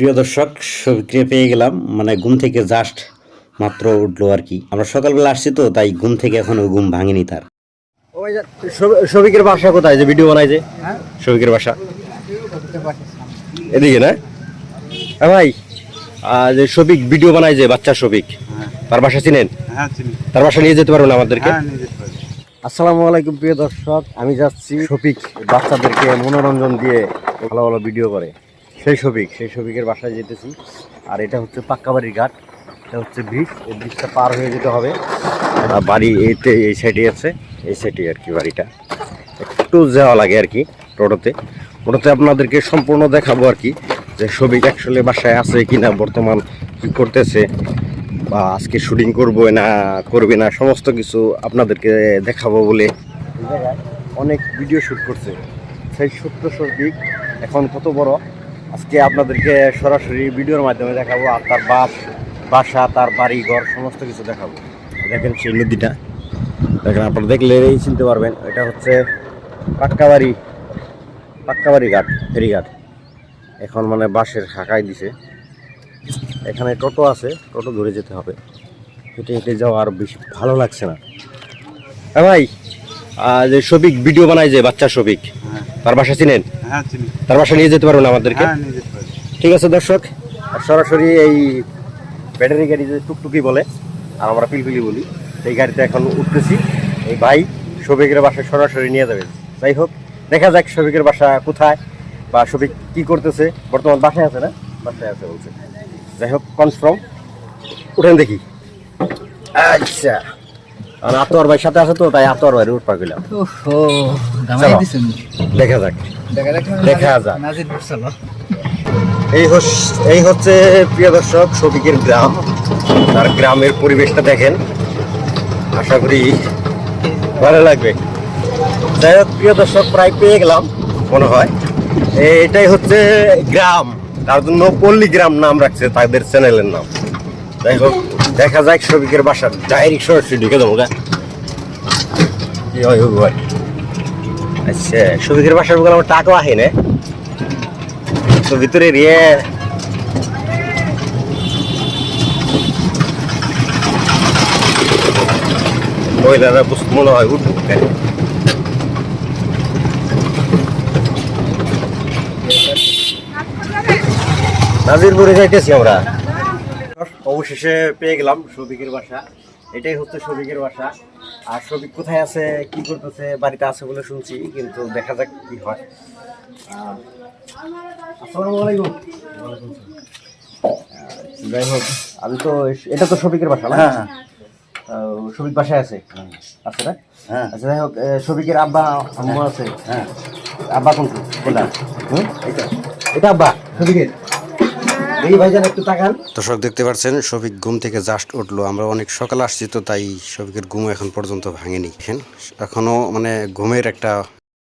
প্রিয় দর্শক সবিক্রিয়া পেয়ে গেলাম। মানে ঘুম থেকে জাস্ট মাত্র উঠল আর কি। আমরা সকালবেলা আসছি তো তাই ঘুম থেকে এখনও ঘুম ভাঙেনি তার। শফিকের বাসা কোথায় যে ভিডিও বানাই যে? হ্যাঁ? শফিকের বাসা। এদিকে না? হ্যাঁ ভাই যে শফিক ভিডিও বানাই যে বাচ্চা শফিক তার বাসা চিনেন? হ্যাঁ তার বাসা নিয়ে যেতে পারবেন আমাদেরকে? হ্যাঁ আসসালামু আলাইকুম প্রিয় দর্শক আমি যাচ্ছি শফিক বাচ্চাদেরকে মনোরঞ্জন দিয়ে ভালো ভালো ভিডিও করে। সেই শফিক সেই শফিকের বাসায় যেতেছি। আর এটা হচ্ছে পাক্কাবাড়ির ঘাট। এটা হচ্ছে ব্রিজ এই ব্রিজটা পার হয়ে যেতে হবে। বাড়ি এইতে এই সাইডে আছে। এই সাইডে আর কি বাড়িটা। একটু যাওয়া লাগে আর কি, টোটোতে। টোটোতে আপনাদেরকে সম্পূর্ণ দেখাবো আর কি যে শফিক অ্যাকচুয়ালি বাসায় আছে কি না বর্তমান কি করতেছে, বা আজকে শুটিং করব না করবে না, সমস্ত কিছু আপনাদেরকে দেখাবো বলে। অনেক ভিডিও শ্যুট করছে। সেই ছোট্ট শফিক এখন কত বড়? আজকে আপনাদেরকে সরাসরি ভিডিওর মাধ্যমে দেখাবো আর তার বাস, বাসা, তার বাড়ি, ঘর, সমস্ত কিছু দেখাবো। দেখেন সেই নদীটা। দেখেন, আপনারা দেখলে এই চিনতে পারবেন, এটা হচ্ছে পাক্কাবাড়ি পাক্কাবাড়ি ঘাট, ফেরিঘাট। এখন মানে বাসের শাখায় দিছে। এখানে টোটো আছে, টোটো ধরে যেতে হবে। হেঁটে হেঁটে যাওয়া আর বেশি ভালো লাগছে না। হ্যাঁ ভাই যে শফিক ভিডিও বানায় যে বাচ্চা হ্যাঁ তার বাসা চিনেন? হ্যাঁ তার বাসা নিয়ে যেতে পারবেন আমাদেরকে? হ্যাঁ ঠিক আছে দর্শক আর সরাসরি এই ব্যাটারি গাড়ি যে টুকটুকি বলে আর আমরা পিলপিলি বলি সেই গাড়িতে এখন উঠতেছি। এই ভাই শফিকের বাসায় সরাসরি নিয়ে যাবে যাই হোক দেখা যাক শফিকের বাসা কোথায় বা শফিক কি করতেছে। বর্তমান বাসায় আছে না? বাসায় আছে বলছে। যাই হোক কনফার্ম উঠেন দেখি। আচ্ছা। আর আতোয়ার ভাই সাথে আছে তো তাই আতোয়ার ভাই দামাই দিছেন দেখা যাক। দেখা যাক এই এই হচ্ছে প্রিয় দর্শক শফিকের গ্রাম। তার গ্রামের পরিবেশটা দেখেন। আশা করি ভালো লাগবে। যাই হোক প্রিয় দর্শক প্রায় পেয়ে গেলাম মনে হয়। এটাই হচ্ছে গ্রাম। তার জন্য পল্লী গ্রাম নাম রাখছে তাদের চ্যানেলের নাম। যাই দেখা যাক শফিকের বাসা ডাইরেক্ট সরাসরি ঢুকে দেবো গা কি হয় ভাই আচ্ছা শফিকের বাসার বলে আমার টাকা আহে না। তো ভিতরে রিয়ে। মহিলারা মনে হয় উঠবো নাজিরপুরে যাইতেছি আমরা। অবশেষে পেয়ে গেলাম শফিকের বাসা। এটাই হচ্ছে শফিকের বাসা। আর শফিক কোথায় আছে কি করতেছে বাড়িতে আছে বলে শুনছি কিন্তু দেখা যাক কি হয়। আসসালামু আলাইকুম। যাই হোক আমি তো এটা তো শফিকের বাসা না? হ্যাঁ, হ্যাঁ। বাসায় আছে? আছে না? হ্যাঁ। আচ্ছা যাই হোক শফিকের আব্বা আম্মা আছে? হ্যাঁ। আব্বা কোন কোনটা? এটা। এটা আব্বা শফিকের দেখি ভাইজান একটু তাকান দর্শক, দেখতে পাচ্ছেন, শফিক ঘুম থেকে জাস্ট উঠল। আমরা অনেক সকালে আসছি তো, তাই শফিকের ঘুম এখন পর্যন্ত ভাঙেনি। এখনও মানে ঘুমের একটা